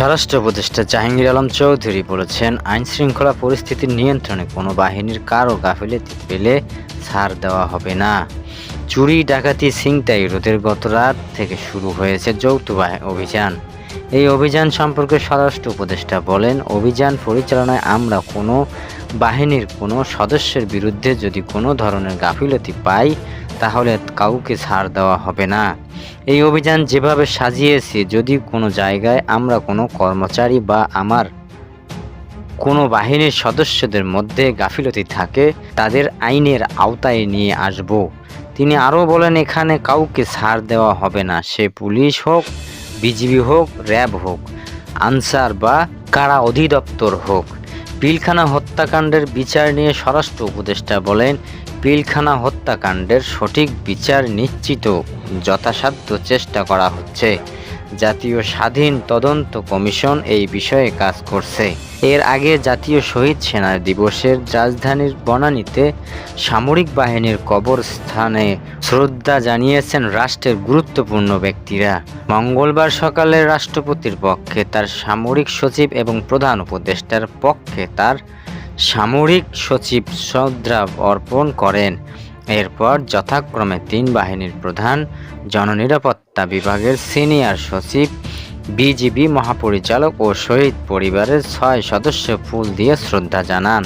স্বরাষ্ট্র উপদেষ্টা জাহাঙ্গীর আলম চৌধুরী বলেছেন আইন শৃঙ্খলা পরিস্থিতির নিয়ন্ত্রণে কোনো বাহিনীর কারও গাফিলতি পেলে ছাড় দেওয়া হবে না। চুরি, ডাকাতি, ছিনতাই রোধের গত রাত থেকে শুরু হয়েছে যৌথ অভিযান। এই অভিযান সম্পর্কে স্বরাষ্ট্র উপদেষ্টা বলেন, অভিযান পরিচালনায় আমরা কোনো বাহিনীর কোনো সদস্যের বিরুদ্ধে যদি কোনো ধরনের গাফিলতি পাই তাহলে কাউকে ছাড় দেওয়া হবে না। এই অভিযান যেভাবে সাজিয়েছি, যদি কোনো জায়গায় আমরা কোনো কর্মচারী বা আমার কোনো বাহিনীর সদস্যদের মধ্যে গাফিলতি থাকে, তাদের আইনের আওতায় নিয়ে আসব। তিনি আরও বলেন, এখানে কাউকে ছাড় দেওয়া হবে না। সে পুলিশ হোক, বিজিবি হোক, র্যাব হোক, আনসার বা কারা অধিদপ্তর হোক। পিলখানা হত্যাকাণ্ডের বিচার নিয়ে স্বরাষ্ট্র উপদেষ্টা বলেন, পিলখানা হত্যাকাণ্ডের সঠিক বিচার নিশ্চিত, যথাসাধ্য চেষ্টা করা হচ্ছে। জাতীয় স্বাধীন তদন্ত কমিশন এই বিষয়ে কাজ করছে। এর আগে জাতীয় শহীদ সেনা দিবসের রাজধানীর বনানীতে সামরিক বাহিনীর কবরস্থানে শ্রদ্ধা জানিয়েছেন রাষ্ট্রের গুরুত্বপূর্ণ ব্যক্তিরা। মঙ্গলবার সকালে রাষ্ট্রপতির পক্ষে তার সামরিক সচিব এবং প্রধান উপদেষ্টার পক্ষে তার সামরিক সচিব শ্রদ্ধা অর্পণ করেন। এরপর যথাক্রমে তিন বাহিনীর প্রধান জননিরাপত্তা বিভাগের সিনিয়র সচিব, বিজিবি মহাপরিচালক ও শহীদ পরিবারের ছয় সদস্য ফুল দিয়ে শ্রদ্ধা জানান।